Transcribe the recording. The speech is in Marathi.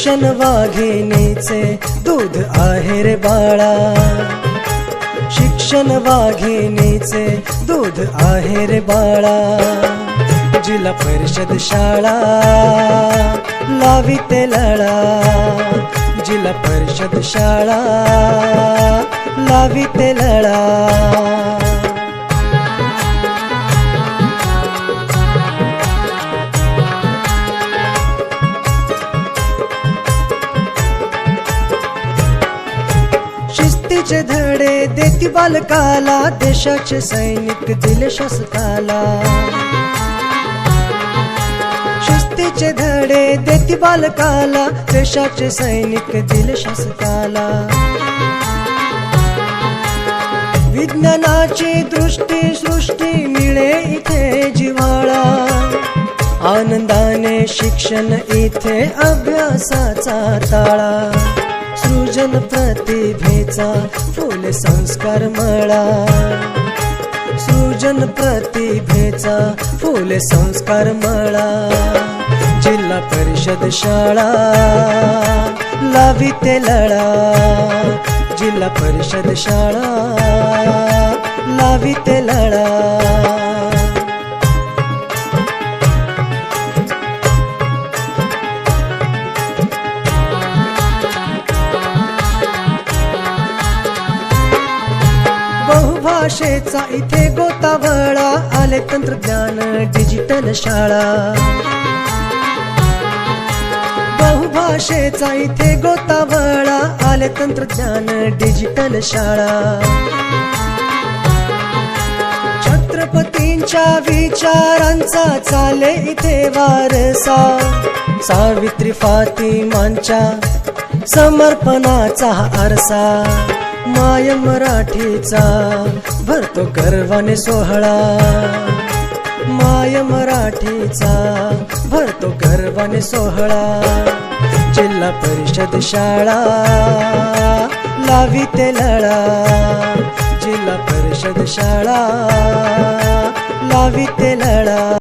शिक्षण वाघिणीचे दूध आहे रे बाळा. शिक्षण वाघिणीचे दूध आहे रे बाळा. जिल्हा परिषद शाळा लाविते लळा. जिल्हा परिषद शाळा लाविते लळा. शिस्तीचे धडे देती बालकाला देशाचे सैनिक दिले शासकाला शिस्तीचे धडे देती बालकाला देशाचे सैनिक दिले शासकाला विज्ञानाची दृष्टी सृष्टी मिळे इथे जिव्हाळा. आनंदाने शिक्षण इथे अभ्यासाचा ताळा. सृजन प्रतिभेचा फुल संस्कार मळा. सृजन प्रतिभेचा फुल संस्कार मळा. जिल्हा परिषद शाळा लाविते लळा. जिल्हा परिषद शाळा लाविते लळा. बहुभाषेचा इथे गोतावळा आले तंत्रज्ञान डिजिटल शाळा. बहुभाषेचा इथे गोतावळा आले तंत्रज्ञान डिजिटल शाळा. छत्रपतींच्या विचारांचा चाले इथे वारसा. सावित्री फातिमांच्या समर्पणाचा आरसा. माय मराठीचा भरतो गर्वाने सोहळा. माय मराठीचा भरतो गर्वाने सोहळा. जिल्हा परिषद शाळा लाविते लळा. जिल्हा परिषद शाळा लाविते लळा.